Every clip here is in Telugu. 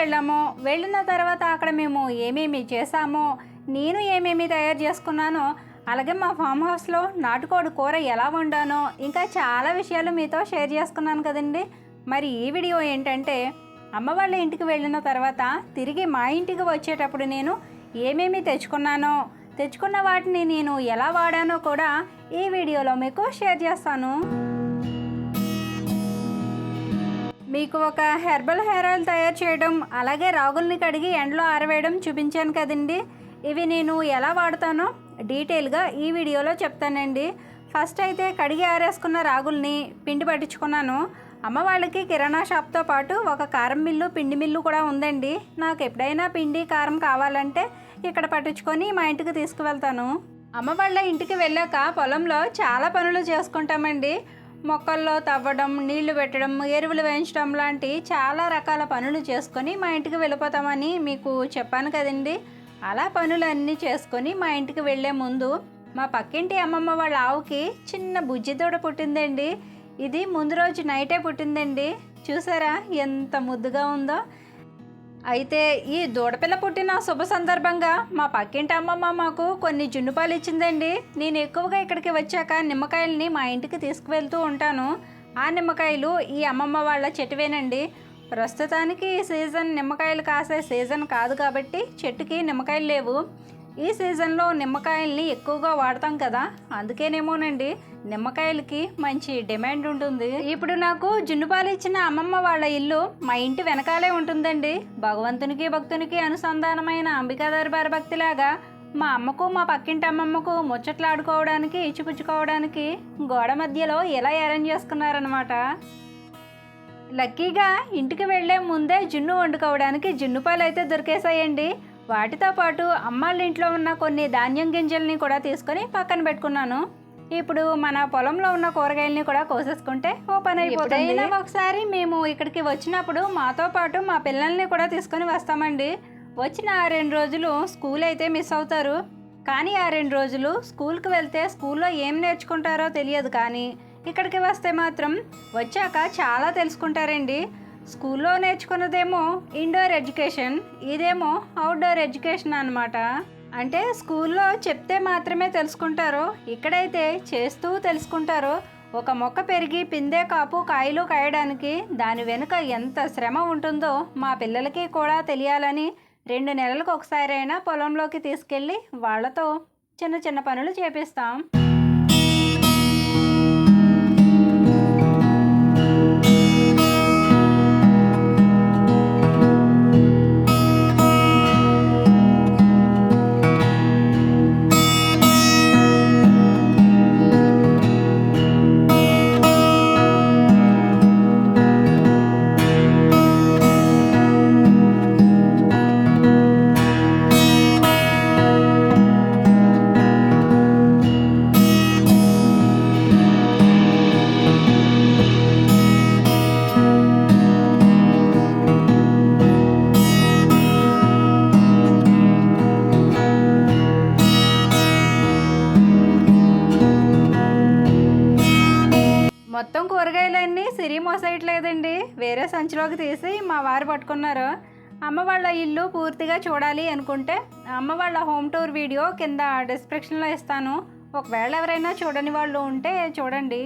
వెళ్ళామో వెళ్ళిన తర్వాత అక్కడ మేము ఏమేమి చేసామో నేను ఏమేమి తయారు చేసుకున్నానో అలాగే మా ఫామ్ హౌస్లో నాటుకోడి కూర ఎలా వండానో ఇంకా చాలా విషయాలు మీతో షేర్ చేసుకున్నాను కదండి. మరి ఈ వీడియో ఏంటంటే అమ్మ వాళ్ళ ఇంటికి వెళ్ళిన తర్వాత తిరిగి మా ఇంటికి వచ్చేటప్పుడు నేను ఏమేమి తెచ్చుకున్నానో తెచ్చుకున్న వాటిని నేను ఎలా వాడానో కూడా ఈ వీడియోలో మీకు షేర్ చేస్తాను. మీకు ఒక హెర్బల్ హెయిర్ ఆయిల్ తయారు చేయడం అలాగే రాగుల్ని కడిగి ఎండలో ఆరవేయడం చూపించాను కదండి. ఇవి నేను ఎలా వాడతానో డీటెయిల్గా ఈ వీడియోలో చెప్తానండి. ఫస్ట్ అయితే కడిగి ఆరేసుకున్న రాగుల్ని పిండి పట్టించుకున్నాను. అమ్మ వాళ్ళకి కిరాణా షాప్తో పాటు ఒక కారం మిల్లు పిండి మిల్లు కూడా ఉందండి. నాకు ఎప్పుడైనా పిండి కారం కావాలంటే ఇక్కడ పట్టించుకొని మా ఇంటికి తీసుకువెళ్తాను. అమ్మ వాళ్ళ ఇంటికి వెళ్ళాక పొలంలో చాలా పనులు చేసుకుంటామండి. మొక్కల్లో తవ్వడం నీళ్ళు పెట్టడం ఎరువులు వేయించడం లాంటి చాలా రకాల పనులు చేసుకొని మా ఇంటికి వెళ్ళిపోతామని మీకు చెప్పాను కదండి. అలా పనులన్నీ చేసుకొని మా ఇంటికి వెళ్ళే ముందు మా పక్కింటి అమ్మమ్మ వాళ్ళ ఆవుకి చిన్న బుజ్జిదోడ పుట్టిందండి. ఇది ముందు రోజు నైటే పుట్టిందండి. చూసారా ఎంత ముద్దుగా ఉందో? అయితే ఈ దూడపిల్ల పుట్టిన శుభ సందర్భంగా మా పక్కింటి అమ్మమ్మ మాకు కొన్ని జున్నుపాలు ఇచ్చిందండి. నేను ఎక్కువగా ఇక్కడికి వచ్చాక నిమ్మకాయల్ని మా ఇంటికి తీసుకువెళ్తూ ఉంటాను. ఆ నిమ్మకాయలు ఈ అమ్మమ్మ వాళ్ళ చెట్టువేనండి. ప్రస్తుతానికి ఈ సీజన్ నిమ్మకాయలు కాసే సీజన్ కాదు కాబట్టి చెట్టుకి నిమ్మకాయలు లేవు. ఈ సీజన్లో నిమ్మకాయల్ని ఎక్కువగా వాడతాం కదా అందుకేనేమోనండి నిమ్మకాయలకి మంచి డిమాండ్ ఉంటుంది. ఇప్పుడు నాకు జున్నుపాలు ఇచ్చిన అమ్మమ్మ వాళ్ళ ఇల్లు మా ఇంటి వెనకాలే ఉంటుందండి. భగవంతునికి భక్తునికి అనుసంధానమైన అంబికా దర్బార్ భక్తిలాగా మా అమ్మకు మా పక్కింటి అమ్మమ్మకు ముచ్చట్లాడుకోవడానికి ఇచ్చిపుచ్చుకోవడానికి గోడ మధ్యలో ఇలా అరేంజ్ చేసుకున్నారనమాట లక్కీగా ఇంటికి వెళ్ళే ముందే జున్ను వండుకోవడానికి జున్ను పాలు అయితే దొరికేసాయండి వాటితో పాటు అమ్మాళ్ళ ఇంట్లో ఉన్న కొన్ని ధాన్యం గింజల్ని కూడా తీసుకొని పక్కన పెట్టుకున్నాను. ఇప్పుడు మన పొలంలో ఉన్న కూరగాయల్ని కూడా కోసేసుకుంటే ఓ పని అయిపోతుంది. ఒకసారి మేము ఇక్కడికి వచ్చినప్పుడు మాతో పాటు మా పిల్లల్ని కూడా తీసుకొని వస్తామండి. వచ్చిన ఆ రెండు రోజులు స్కూల్ అయితే మిస్ అవుతారు. కానీ ఆ రెండు రోజులు స్కూల్కి వెళ్తే స్కూల్లో ఏం నేర్చుకుంటారో తెలియదు కానీ ఇక్కడికి వస్తే మాత్రం వచ్చాక చాలా తెలుసుకుంటారండి. స్కూల్లో నేర్చుకున్నదేమో ఇండోర్ ఎడ్యుకేషన్ ఇదేమో అవుట్డోర్ ఎడ్యుకేషన్ అనమాట అంటే స్కూల్లో చెప్తే మాత్రమే తెలుసుకుంటారో ఇక్కడైతే చేస్తూ తెలుసుకుంటారో. ఒక మొక్క పెరిగి పిందే కాపు కాయలు కాయడానికి దాని వెనుక ఎంత శ్రమ ఉంటుందో మా పిల్లలకి కూడా తెలియాలని రెండు నెలలకు ఒకసారైనా పొలంలోకి తీసుకెళ్ళి వాళ్ళతో చిన్న చిన్న పనులు చేపిస్తాం. ఇంచులోకి తీసి మా వారు పట్టుకున్నారు. అమ్మ వాళ్ళ ఇల్లు పూర్తిగా చూడాలి అనుకుంటే అమ్మ వాళ్ళ హోమ్ టూర్ వీడియో కింద డిస్క్రిప్షన్లో ఇస్తాను. ఒకవేళ ఎవరైనా చూడని వాళ్ళు ఉంటే చూడండి.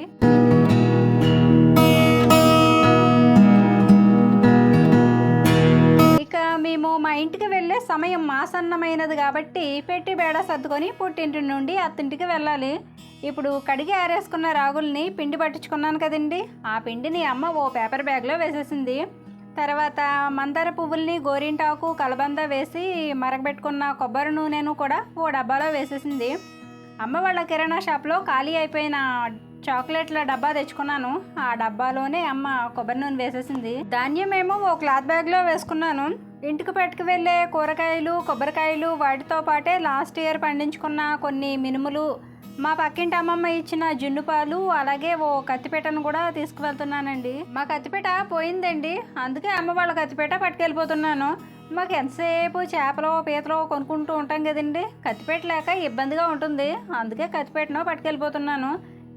ఇక మేము మా ఇంటికి వెళ్ళే సమయం మాసన్నమైనది కాబట్టి పెట్టి బేడ సర్దుకొని పుట్టింటి నుండి అత్తింటికి వెళ్ళాలి. ఇప్పుడు కడిగి ఆరేసుకున్న రాగుల్ని పిండి పట్టించుకున్నాను కదండి. ఆ పిండిని అమ్మ ఓ పేపర్ బ్యాగ్లో వేసేసింది. తర్వాత మందార పువ్వుల్ని గోరింటాకు కలబంద వేసి మరగబెట్టుకున్న కొబ్బరి నూనెను కూడా ఓ డబ్బాలో వేసేసింది. అమ్మ వాళ్ళ కిరాణా షాప్లో ఖాళీ అయిపోయిన చాక్లెట్ల డబ్బా తెచ్చుకున్నాను. ఆ డబ్బాలోనే అమ్మ కొబ్బరి నూనె వేసేసింది. ధాన్యం ఏమో ఓ క్లాత్ బ్యాగ్లో వేసుకున్నాను. ఇంటికి పట్టుకు వెళ్ళే కూరగాయలు కొబ్బరికాయలు వాటితో పాటే లాస్ట్ ఇయర్ పండించుకున్న కొన్ని మినుములు మా పక్కింటి అమ్మమ్మ ఇచ్చిన జున్ను పాలు అలాగే ఓ కత్తిపేటను కూడా తీసుకువెళ్తున్నానండి. మా కత్తిపేట పోయిందండి. అందుకే అమ్మ వాళ్ళ కత్తిపేట పట్టుకెళ్ళిపోతున్నాను. మాకు ఎంతసేపు చేపలు పీతలు కొనుక్కుంటూ ఉంటాం కదండి. కత్తిపేట లేక ఇబ్బందిగా ఉంటుంది. అందుకే కత్తిపేటను పట్టుకెళ్ళిపోతున్నాను.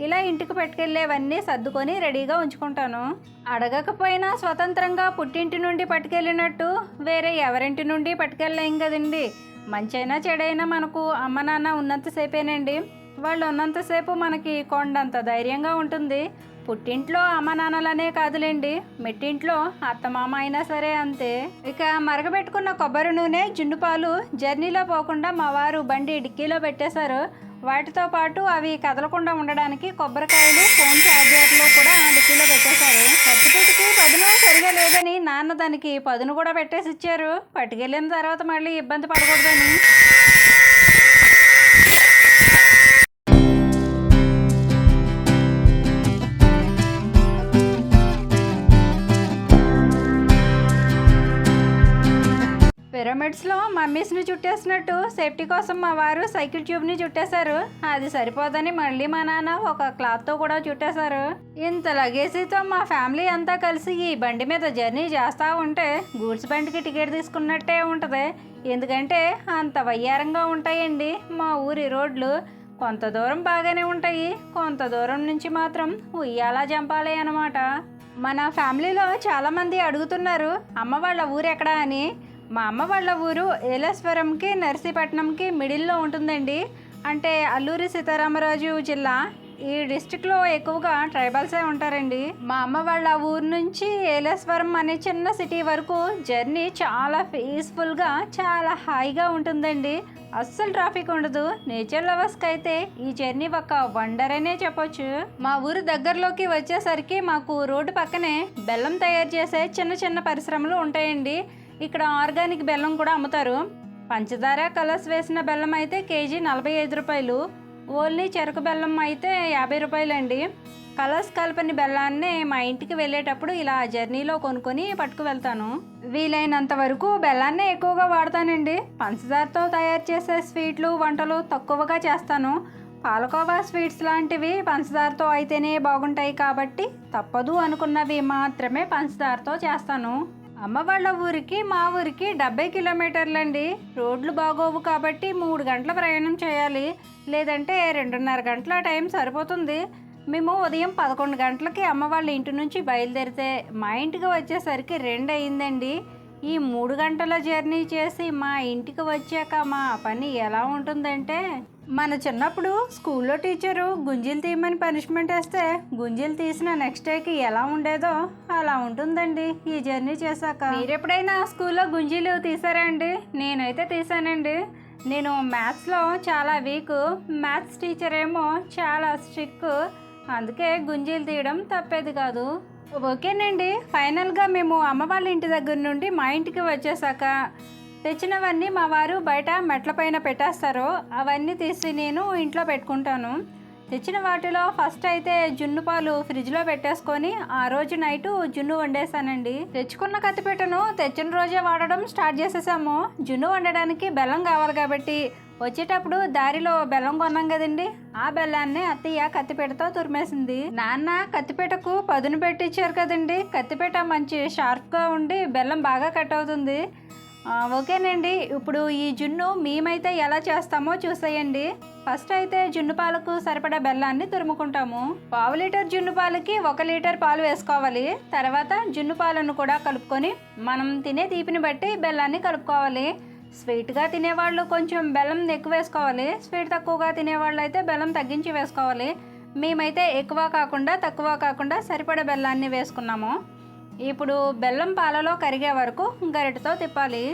ఇలా ఇంటికి పట్టుకెళ్ళేవన్నీ సర్దుకొని రెడీగా ఉంచుకుంటాను. అడగకపోయినా స్వతంత్రంగా పుట్టింటి నుండి పట్టుకెళ్ళినట్టు వేరే ఎవరింటి నుండి పట్టుకెళ్ళలేం కదండి. మంచైనా చెడైనా మనకు అమ్మ నాన్న ఉన్నంతసేపేనండి వాళ్ళు ఉన్నంతసేపు మనకి కొండంత ధైర్యంగా ఉంటుంది. పుట్టింట్లో అమ్మ నాన్నలనే కాదులేండి. మెట్టింట్లో అత్తమామ అయినా సరే అంతే. ఇక మరగబెట్టుకున్న కొబ్బరి నూనె జున్ను పాలు జర్నీలో పోకుండా మా వారు బండి డిక్కీలో పెట్టేశారు. వాటితో పాటు అవి కదలకుండా ఉండడానికి కొబ్బరికాయలు ఫోన్ ఛార్జర్లు కూడా డిక్కీలో పెట్టేశారు. పట్టుపెట్టుకి పదును సరిగా లేదని నాన్న దానికి పదును కూడా పెట్టేసి ఇచ్చారు. పట్టుకెళ్ళిన తర్వాత మళ్ళీ ఇబ్బంది పడకూడదని. పిరమిడ్స్లో మమ్మీస్ని చుట్టేసినట్టు సేఫ్టీ కోసం మా వారు సైకిల్ ట్యూబ్ని చుట్టేశారు. అది సరిపోదని మళ్ళీ మా నాన్న ఒక క్లాత్తో కూడా చుట్టేశారు. ఇంత లగేజీతో మా ఫ్యామిలీ అంతా కలిసి ఈ బండి మీద జర్నీ చేస్తూ ఉంటే గూడ్స్ బండికి టికెట్ తీసుకున్నట్టే ఉంటుంది. ఎందుకంటే అంత వయ్యారంగా ఉంటాయండి మా ఊరి రోడ్లు. కొంత దూరం బాగానే ఉంటాయి. కొంత దూరం నుంచి మాత్రం ఉయ్యాలా జంపాలి అన్నమాట. మన ఫ్యామిలీలో చాలామంది అడుగుతున్నారు అమ్మ వాళ్ళ ఊరు అని. మా అమ్మ వాళ్ళ ఊరు ఏలేశ్వరంకి నర్సీపట్నంకి మిడిల్లో ఉంటుందండి. అంటే అల్లూరి సీతారామరాజు జిల్లా. ఈ డిస్టిక్లో ఎక్కువగా ట్రైబల్సే ఉంటారండి. మా అమ్మ వాళ్ళ ఊరు నుంచి ఏలేశ్వరం అనే చిన్న సిటీ వరకు జర్నీ చాలా పీస్ఫుల్గా చాలా హాయిగా ఉంటుందండి. అస్సలు ట్రాఫిక్ ఉండదు. నేచర్ లవర్స్కి అయితే ఈ జర్నీ ఒక వండర్ అనే చెప్పొచ్చు. మా ఊరు దగ్గరలోకి వచ్చేసరికి మాకు రోడ్డు పక్కనే బెల్లం తయారు చేసే చిన్న చిన్న పరిశ్రమలు ఉంటాయండి. ఇక్కడ ఆర్గానిక్ బెల్లం కూడా అమ్ముతారు. పంచదార కలర్స్ వేసిన బెల్లం అయితే కేజీ నలభై ఐదు రూపాయలు. ఓన్లీ చెరుకు బెల్లం అయితే యాభై రూపాయలండి. కలర్స్ కలపని బెల్లాన్ని మా ఇంటికి వెళ్ళేటప్పుడు ఇలా జర్నీలో కొనుక్కొని పట్టుకు వెళ్తాను. వీలైనంత వరకు బెల్లాన్నే ఎక్కువగా వాడతానండి. పంచదారతో తయారు చేసే స్వీట్లు వంటలు తక్కువగా చేస్తాను. పాలకోవా స్వీట్స్ లాంటివి పంచదారతో అయితేనే బాగుంటాయి కాబట్టి తప్పదు అనుకున్నవి మాత్రమే పంచదారతో చేస్తాను. అమ్మ వాళ్ళ ఊరికి మా ఊరికి డెబ్బై కిలోమీటర్లండి. రోడ్లు బాగోవు కాబట్టి మూడు గంటల ప్రయాణం చేయాలి. లేదంటే రెండున్నర గంటల టైం సరిపోతుంది. మేము ఉదయం పదకొండు గంటలకి అమ్మ వాళ్ళ ఇంటి నుంచి బయలుదేరితే మా ఇంటికి వచ్చేసరికి రెండు అయిందండి. ఈ మూడు గంటల జర్నీ చేసి మా ఇంటికి వచ్చాక మా పని ఎలా ఉంటుందంటే మన చిన్నప్పుడు స్కూల్లో టీచరు గుంజీలు తీయమని పనిష్మెంట్ వేస్తే గుంజీలు తీసిన నెక్స్ట్ డేకి ఎలా ఉండేదో అలా ఉంటుందండి ఈ జర్నీ చేశాక. మీరు ఎప్పుడైనా స్కూల్లో గుంజీలు తీసారా అండి? నేనైతే తీసానండి. నేను మ్యాథ్స్లో చాలా వీక్ మ్యాథ్స్ టీచర్ ఏమో చాలా స్ట్రిక్ అందుకే గుంజీలు తీయడం తప్పేది కాదు. ఓకేనండి. ఫైనల్గా మేము అమ్మ వాళ్ళ ఇంటి దగ్గర నుండి మా ఇంటికి వచ్చేసాక తెచ్చినవన్నీ మా వారు బయట మెట్ల పైన పెట్టేస్తారు అవన్నీ తీసి నేను ఇంట్లో పెట్టుకుంటాను. తెచ్చిన వాటిలో ఫస్ట్ అయితే జున్ను పాలు ఫ్రిడ్జ్లో పెట్టేసుకొని ఆ రోజు నైటు జున్ను వండేసానండి తెచ్చుకున్న కత్తిపెట్టను తెచ్చిన రోజే వాడడం స్టార్ట్ చేసేసాము. జున్ను వండడానికి బెల్లం కావాలి కాబట్టి వచ్చేటప్పుడు దారిలో బెల్లం కొన్నాం కదండి. ఆ బెల్లాన్ని అత్తయ్య కత్తిపీటతో తురిమేసింది. నాన్న కత్తిపీటకు పదును పెట్టించారు కదండి. కత్తిపీట మంచి షార్ప్గా ఉండి బెల్లం బాగా కట్ అవుతుంది. ఓకేనండి. ఇప్పుడు ఈ జున్ను మేమైతే ఎలా చేస్తామో చూసేయండి. ఫస్ట్ అయితే జున్ను పాలకు సరిపడా బెల్లాన్ని తురుముకుంటాము. పావు లీటర్ జున్ను పాలకి ఒక లీటర్ పాలు వేసుకోవాలి. తర్వాత జున్ను పాలను కూడా కలుపుకొని మనం తినే తీపిని బట్టి బెల్లాన్ని కలుపుకోవాలి. స్వీట్గా తినేవాళ్ళు కొంచెం బెల్లం ఎక్కువ వేసుకోవాలి. స్వీట్ తక్కువగా తినేవాళ్ళు అయితే బెల్లం తగ్గించి వేసుకోవాలి. మేమైతే ఎక్కువ కాకుండా తక్కువ కాకుండా సరిపడ బెల్లాన్ని వేసుకున్నాము. ఇప్పుడు బెల్లం పాలలో కరిగే వరకు గరిటతో తిప్పాలి.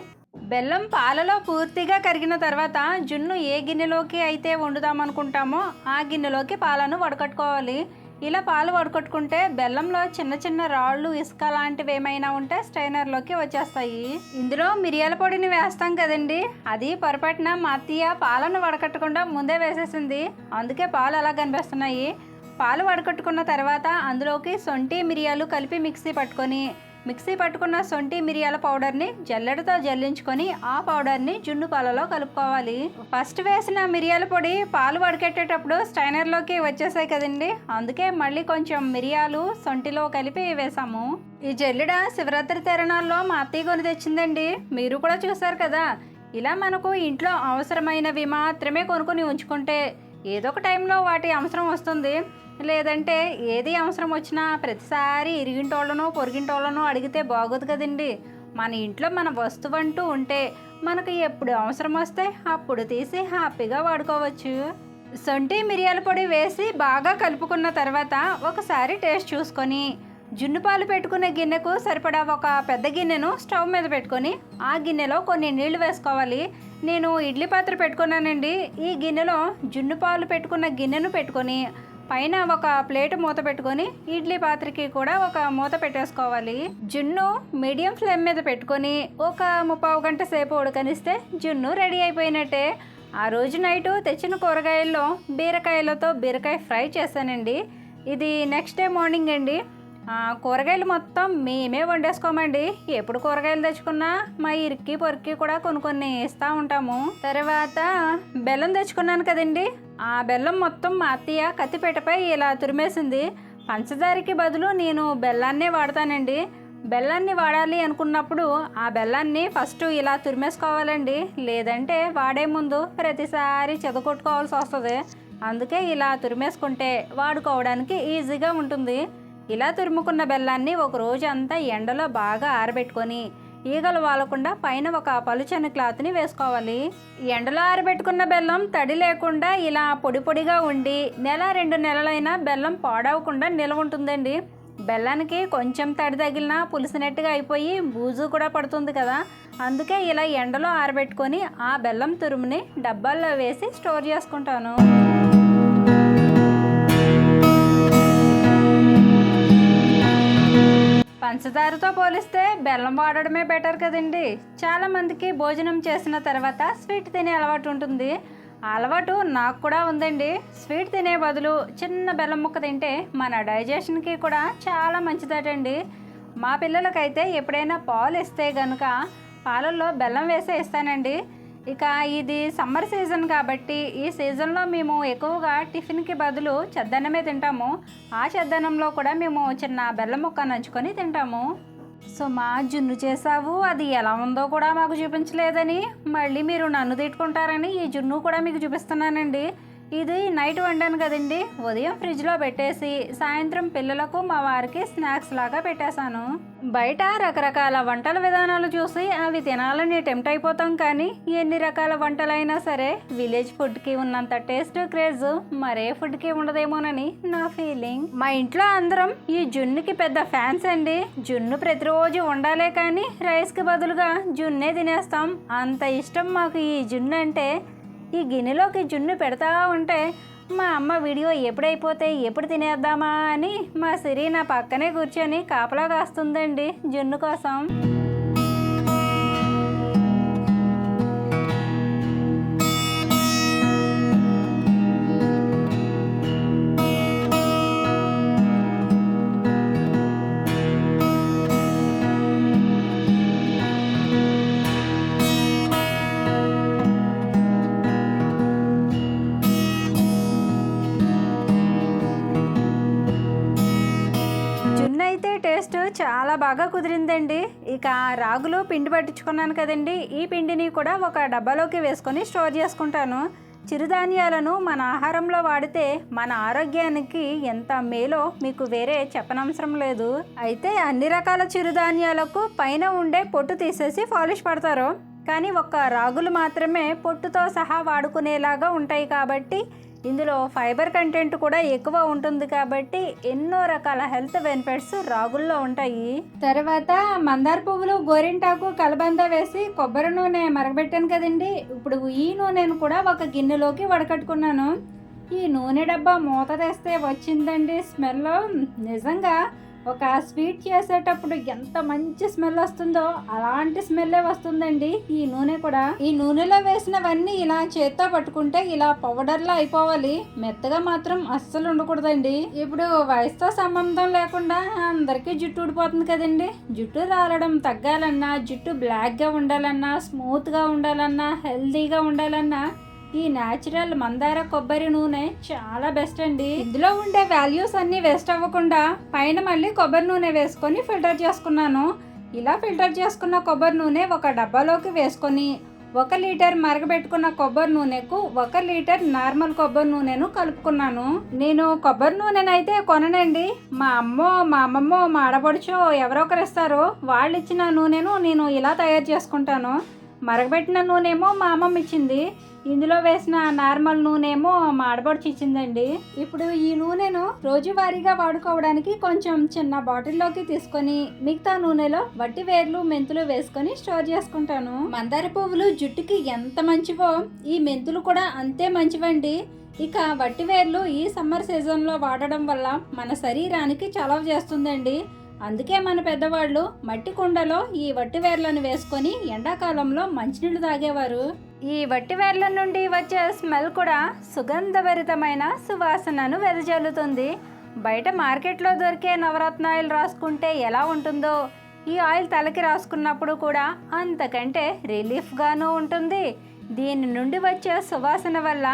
బెల్లం పాలలో పూర్తిగా కరిగిన తర్వాత జున్ను ఏ గిన్నెలోకి అయితే వండుదామనుకుంటామో ఆ గిన్నెలోకి పాలను వడకట్టుకోవాలి. ఇలా పాలు వడకట్టుకుంటే బెల్లంలో చిన్న చిన్న రాళ్ళు ఇసుక లాంటివి ఏమైనా ఉంటే స్ట్రైనర్లోకి వచ్చేస్తాయి. ఇందులో మిరియాల పొడిని వేస్తాం కదండి. అది పొరపాటున మా అత్తయ్య పాలను వడకట్టకుండా ముందే వేసేసింది. అందుకే పాలు అలా కనిపిస్తున్నాయి. పాలు వడకట్టుకున్న తర్వాత అందులోకి సొంటి మిరియాలు కలిపి మిక్సీ పట్టుకొని మిక్సీ పట్టుకున్న సొంటి మిరియాల పౌడర్ని జల్లెడతో జల్లించుకొని ఆ పౌడర్ని జున్ను పాలలో కలుపుకోవాలి. ఫస్ట్ వేసిన మిరియాల పొడి పాలు వడకెట్టేటప్పుడు స్టైనర్లోకి వచ్చేసాయి కదండి. అందుకే మళ్ళీ కొంచెం మిరియాలు సొంటిలో కలిపి వేసాము. ఈ జల్లెడ శివరాత్రి తిరణాల్లో మా అత్తయ్య కొని తెచ్చిందండి. మీరు కూడా చూసారు కదా. ఇలా మనకు ఇంట్లో అవసరమైనవి మాత్రమే కొనుక్కొని ఉంచుకుంటే ఏదో ఒక టైంలో వాటి అవసరం వస్తుంది. లేదంటే ఏది అవసరం వచ్చినా ప్రతిసారి ఇరిగింటోళ్ళనో పొరిగింటోళ్ళనో అడిగితే బాగోదు కదండి. మన ఇంట్లో మన వస్తువు అంటూ ఉంటే మనకు ఎప్పుడు అవసరం వస్తే అప్పుడు తీసి హ్యాపీగా వాడుకోవచ్చు. సొంటి మిరియాల పొడి వేసి బాగా కలుపుకున్న తర్వాత ఒకసారి టేస్ట్ చూసుకొని జున్ను పాలు పెట్టుకునే గిన్నెకు సరిపడా ఒక పెద్ద గిన్నెను స్టవ్ మీద పెట్టుకొని ఆ గిన్నెలో కొన్ని నీళ్ళు వేసుకోవాలి. నేను ఇడ్లీ పాత్ర పెట్టుకున్నానండి. ఈ గిన్నెలో జున్ను పాలు పెట్టుకున్న గిన్నెను పెట్టుకొని పైన ఒక ప్లేట్ మూత పెట్టుకొని ఇడ్లీ పాత్రకి కూడా ఒక మూత పెట్టేసుకోవాలి. జున్ను మీడియం ఫ్లేమ్ మీద పెట్టుకొని ఒక ముప్పావు గంట సేపు ఉడకనిస్తే జున్ను రెడీ అయిపోయినట్టే. ఆ రోజు నైట్ తెచ్చిన కూరగాయల్లో బీరకాయలతో బీరకాయ ఫ్రై చేశానండి. ఇది నెక్స్ట్ డే మార్నింగ్ అండి. కూరగాయలు మొత్తం మేమే వండేసుకోమండి. ఎప్పుడు కూరగాయలు తెచ్చుకున్నా మా ఇరికి పొరికి కూడా కొన్ని కొన్ని ఇస్తూ ఉంటాము. తర్వాత బెల్లం తెచ్చుకున్నాను కదండి. ఆ బెల్లం మొత్తం మా అత్తయ్య కత్తిపేటపై ఇలా తురిమేసింది. పంచదారకి బదులు నేను బెల్లాన్నే వాడతానండి. బెల్లాన్ని వాడాలి అనుకున్నప్పుడు ఆ బెల్లాన్ని ఫస్ట్ ఇలా తురిమేసుకోవాలండి. లేదంటే వాడే ముందు ప్రతిసారి చెదకొట్టుకోవాల్సి వస్తుంది. అందుకే ఇలా తురిమేసుకుంటే వాడుకోవడానికి ఈజీగా ఉంటుంది. ఇలా తురుముకున్న బెల్లాన్ని ఒక రోజు అంతా ఎండలో బాగా ఆరబెట్టుకొని ఈగలు వాలకుండా పైన ఒక పలుచని క్లాత్ని వేసుకోవాలి. ఎండలో ఆరబెట్టుకున్న బెల్లం తడి లేకుండా ఇలా పొడి పొడిగా ఉండి నెల రెండు నెలలైనా బెల్లం పాడవకుండా నిల్వ ఉంటుందండి. బెల్లానికి కొంచెం తడి తగిలినా పులిసినట్టుగా అయిపోయి బూజు కూడా పడుతుంది కదా. అందుకే ఇలా ఎండలో ఆరబెట్టుకొని ఆ బెల్లం తురుముని డబ్బాల్లో వేసి స్టోర్ చేసుకుంటాను. పంచదారతో పోలిస్తే బెల్లం వాడడమే బెటర్ కదండి. చాలా మందికి భోజనం చేసిన తర్వాత స్వీట్ తినే అలవాటు ఉంటుంది. ఆ అలవాటు నాకు కూడా ఉందండి. స్వీట్ తినే బదులు చిన్న బెల్లం ముక్క తింటే మన డైజెషన్కి కూడా చాలా మంచిదటండి. మా పిల్లలకైతే ఎప్పుడైనా పాలు ఇస్తే గనుక పాలల్లో బెల్లం వేసే ఇస్తానండి. ఇక ఇది సమ్మర్ సీజన్ కాబట్టి ఈ సీజన్లో మేము ఎక్కువగా టిఫిన్కి బదులు చెద్దన్నమే తింటాము. ఆ చెద్దనంలో కూడా మేము చిన్న బెల్లం ముక్క నంచుకొని తింటాము. సో మా జున్ను చేసావు అది ఎలా ఉందో కూడా మాకు చూపించలేదని మళ్ళీ మీరు నన్ను తిట్టుకుంటారని ఈ జున్ను కూడా మీకు చూపిస్తున్నానండి. ఇది నైట్ వండాను కదండి. ఉదయం ఫ్రిడ్జ్లో పెట్టేసి సాయంత్రం పిల్లలకు మా వారికి స్నాక్స్ లాగా పెట్టేశాను. బయట రకరకాల వంటల విధానాలు చూసి అవి తినాలని టెంప్ట్ అయిపోతాం కానీ ఎన్ని రకాల వంటలైనా సరే విలేజ్ ఫుడ్కి ఉన్నంత టేస్ట్ క్రేజ్ మరే ఫుడ్కి ఉండదేమోనని నా ఫీలింగ్. మా ఇంట్లో అందరం ఈ జున్నుకి పెద్ద ఫ్యాన్స్ అండి. జున్ను ప్రతిరోజు ఉండాలే కానీ రైస్కి బదులుగా జున్నే తినేస్తాం. అంత ఇష్టం మాకు ఈ జున్ను అంటే ఈ గిన్నెలోకి జున్ను పెడతా ఉంటే మా అమ్మ వీడియో ఎప్పుడైపోతే ఎప్పుడు తినేద్దామా అని మా సిరి నా పక్కనే కూర్చొని కాపలా కాస్తుందండి జున్ను కోసం. బాగా కుదిరిందండి. ఇక రాగులు పిండి పట్టించుకున్నాను కదండి. ఈ పిండిని కూడా ఒక డబ్బాలోకి వేసుకొని స్టోర్ చేసుకుంటాను. చిరుధాన్యాలను మన ఆహారంలో వాడితే మన ఆరోగ్యానికి ఎంత మేలో మీకు వేరే చెప్పనవసరం లేదు. అయితే అన్ని రకాల చిరుధాన్యాలకు పైన ఉండే పొట్టు తీసేసి పాలిష్ పడతారు. కానీ ఒక్క రాగులు మాత్రమే పొట్టుతో సహా వాడుకునేలాగా ఉంటాయి కాబట్టి ఇందులో ఫైబర్ కంటెంట్ కూడా ఎక్కువ ఉంటుంది కాబట్టి ఎన్నో రకాల హెల్త్ బెనిఫిట్స్ రాగుల్లో ఉంటాయి. తర్వాత మందార పువ్వులు గోరింటాకు కలబంద వేసి కొబ్బరి నూనె మరగబెట్టాను కదండి. ఇప్పుడు ఈ నూనెను కూడా ఒక గిన్నెలోకి వడకట్టుకున్నాను. ఈ నూనె డబ్బా మూత తెస్తే వచ్చిందండి స్మెల్. నిజంగా ఒక స్వీట్ చేసేటప్పుడు ఎంత మంచి స్మెల్ వస్తుందో అలాంటి స్మెల్లే వస్తుందండి ఈ నూనె కూడా. ఈ నూనెలో వేసినవన్నీ ఇలా చేత్తో పట్టుకుంటే ఇలా పౌడర్లా అయిపోవాలి. మెత్తగా మాత్రం అస్సలు ఉండకూడదండి. ఇప్పుడు వయసుతో సంబంధం లేకుండా అందరికీ జుట్టు ఊడిపోతుంది కదండి. జుట్టు రాలడం తగ్గాలన్నా జుట్టు బ్లాక్గా ఉండాలన్నా స్మూత్గా ఉండాలన్నా హెల్దీగా ఉండాలన్నా ఈ న్యాచురల్ మందార కొబ్బరి నూనె చాలా బెస్ట్ అండి. ఇందులో ఉండే వాల్యూస్ అన్ని వేస్ట్ అవ్వకుండా పైన మళ్ళీ కొబ్బరి నూనె వేసుకొని ఫిల్టర్ చేసుకున్నాను. ఇలా ఫిల్టర్ చేసుకున్న కొబ్బరి నూనె ఒక డబ్బాలోకి వేసుకొని ఒక లీటర్ మరగబెట్టుకున్న కొబ్బరి నూనెకు ఒక లీటర్ నార్మల్ కొబ్బరి నూనెను కలుపుకున్నాను. నేను కొబ్బరి నూనెనైతే కొననండి. మా అమ్మో మా అమ్మమ్మో మా ఆడపడుచో ఎవరొకరు ఇస్తారో. వాళ్ళు ఇచ్చిన నూనెను నేను ఇలా తయారు చేసుకుంటాను. మరగబెట్టిన నూనెమో మా అమ్మమ్మ ఇచ్చింది. ఇందులో వేసిన నార్మల్ నూనెమో మా ఆడపడుచు ఇచ్చిందండి. ఇప్పుడు ఈ నూనెను రోజువారీగా వాడుకోవడానికి కొంచెం చిన్న బాటిల్లోకి తీసుకొని మిగతా నూనెలో వట్టి వేర్లు మెంతులు వేసుకొని స్టోర్ చేసుకుంటాను. మందార పువ్వులు జుట్టుకి ఎంత మంచివో ఈ మెంతులు కూడా అంతే మంచివండి. ఇక వట్టి వేర్లు ఈ సమ్మర్ సీజన్లో వాడడం వల్ల మన శరీరానికి చలవ చేస్తుందండి. అందుకే మన పెద్దవాళ్ళు మట్టి కుండలో ఈ వట్టి వేర్లను వేసుకొని ఎండాకాలంలో మంచినీళ్ళు తాగేవారు. ఈ వట్టి వేర్ల నుండి వచ్చే స్మెల్ కూడా సుగంధభరితమైన సువాసనను వెదజల్లుతుంది. బయట మార్కెట్లో దొరికే నవరత్న ఆయిల్ రాసుకుంటే ఎలా ఉంటుందో ఈ ఆయిల్ తలకి రాసుకున్నప్పుడు కూడా అంతకంటే రిలీఫ్గాను ఉంటుంది. దీని నుండి వచ్చే సువాసన వల్ల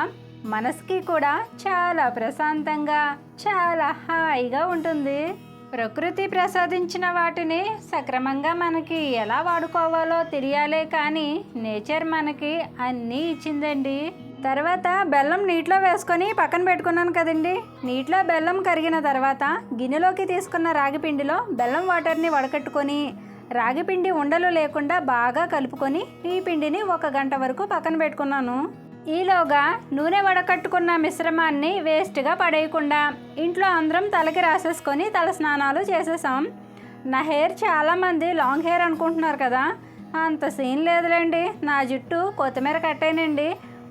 మనసుకి కూడా చాలా ప్రశాంతంగా చాలా హాయిగా ఉంటుంది. ప్రకృతి ప్రసాదించిన వాటిని సక్రమంగా మనకి ఎలా వాడుకోవాలో తెలియాలే కానీ నేచర్ మనకి అన్నీ ఇచ్చిందండి. తర్వాత బెల్లం నీటిలో వేసుకొని పక్కన పెట్టుకున్నాను కదండి. నీటిలో బెల్లం కరిగిన తర్వాత గిన్నెలోకి తీసుకున్న రాగి పిండిలో బెల్లం వాటర్ని వడకట్టుకొని రాగిపిండి ఉండలు లేకుండా బాగా కలుపుకొని ఈ పిండిని ఒక గంట వరకు పక్కన పెట్టుకున్నాను. ఈలోగా నూనె వడకట్టుకున్న మిశ్రమాన్ని వేస్ట్గా పడేయకుండా ఇంట్లో అందరం తలకి రాసేసుకొని తల స్నానాలు చేసేసాం నా హెయిర్ చాలామంది లాంగ్ హెయిర్ అనుకుంటున్నారు కదా అంత సీన్ లేదులేండి. నా జుట్టు కొత్తిమీర కట్టేనండి.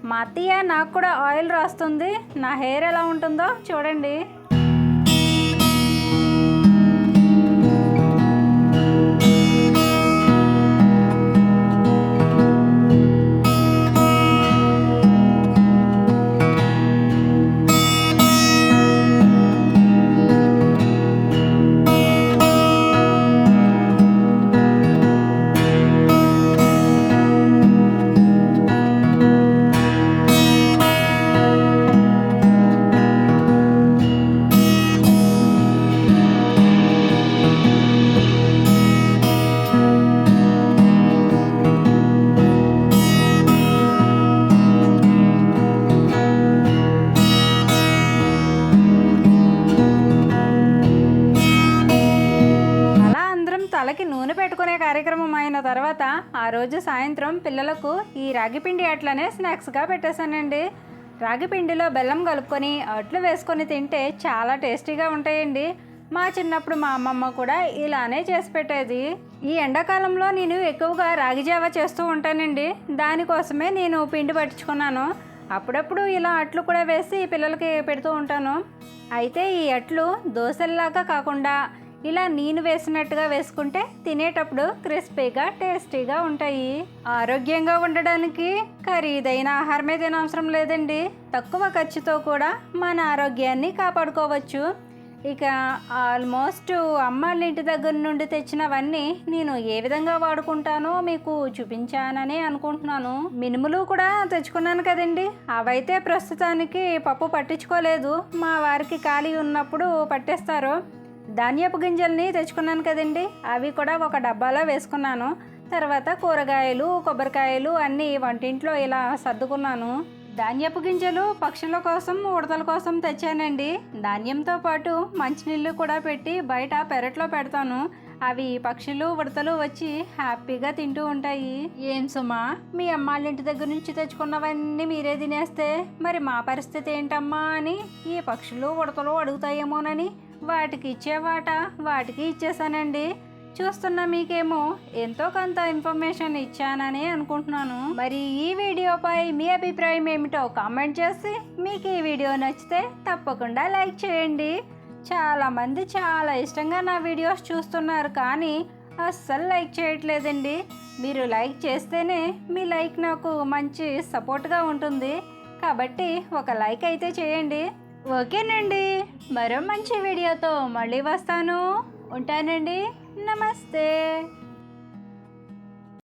మా అత్తయ్య నాకు కూడా ఆయిల్ రాస్తుంది. నా హెయిర్ ఎలా ఉంటుందో చూడండి. రోజు సాయంత్రం పిల్లలకు ఈ రాగిపిండి అట్లనే స్నాక్స్గా పెట్టేశానండి. రాగిపిండిలో బెల్లం కలుపుకొని అట్లు వేసుకొని తింటే చాలా టేస్టీగా ఉంటాయండి. మా చిన్నప్పుడు మా అమ్మమ్మ కూడా ఇలానే చేసి పెట్టేది. ఈ ఎండాకాలంలో నేను ఎక్కువగా రాగి జావా చేస్తూ ఉంటానండి. దానికోసమే నేను పిండి పట్టించుకున్నాను. అప్పుడప్పుడు ఇలా అట్లు కూడా వేసి పిల్లలకి పెడుతూ ఉంటాను. అయితే ఈ అట్లు దోశల్లాగా కాకుండా ఇలా నేను వేసినట్టుగా వేసుకుంటే తినేటప్పుడు క్రిస్పీగా టేస్టీగా ఉంటాయి. ఆరోగ్యంగా ఉండడానికి ఖరీదైన ఆహారమే తినవసరం లేదండి. తక్కువ ఖర్చుతో కూడా మన ఆరోగ్యాన్ని కాపాడుకోవచ్చు. ఇక ఆల్మోస్ట్ అమ్మాళ్ళ ఇంటి దగ్గర నుండి తెచ్చినవన్నీ నేను ఏ విధంగా వాడుకుంటానో మీకు చూపించానని అనుకుంటున్నాను. మినుములు కూడా తెచ్చుకున్నాను కదండి. అవైతే ప్రస్తుతానికి పప్పు పట్టించుకోలేదు. మా వారికి ఖాళీ ఉన్నప్పుడు పట్టేస్తారు. ధాన్యపు గింజల్ని తెచ్చుకున్నాను కదండి. అవి కూడా ఒక డబ్బాలో వేసుకున్నాను. తర్వాత కూరగాయలు కొబ్బరికాయలు అన్నీ వంటింట్లో ఇలా సర్దుకున్నాను. ధాన్యపు గింజలు పక్షుల కోసం ఉడతల కోసం తెచ్చానండి. ధాన్యంతో పాటు మంచినీళ్ళు కూడా పెట్టి బయట పెరట్లో పెడతాను. అవి పక్షులు ఉడతలు వచ్చి హ్యాపీగా తింటూ ఉంటాయి. ఏం సుమా మీ అమ్మాళ్ళ ఇంటి దగ్గర నుంచి తెచ్చుకున్నవన్నీ మీరే తినేస్తే మరి మా పరిస్థితి ఏంటమ్మా అని ఈ పక్షులు ఉడతలు అడుగుతాయేమోనని వాటికి ఇచ్చే వాట వాటికి ఇచ్చేసానండి. చూస్తున్న మీకేమో ఎంతో కొంత ఇన్ఫర్మేషన్ ఇచ్చానని అనుకుంటున్నాను. మరి ఈ వీడియోపై మీ అభిప్రాయం ఏమిటో కామెంట్ చేసి మీకు ఈ వీడియో నచ్చితే తప్పకుండా లైక్ చేయండి. చాలామంది చాలా ఇష్టంగా నా వీడియోస్ చూస్తున్నారు కానీ అస్సలు లైక్ చేయట్లేదండి. మీరు లైక్ చేస్తేనే మీ లైక్ నాకు మంచి సపోర్ట్గా ఉంటుంది. కాబట్టి ఒక లైక్ అయితే చేయండి. ఓకేనండి. మరో మంచి వీడియోతో మళ్ళీ వస్తాను. ఉంటానండి. నమస్తే.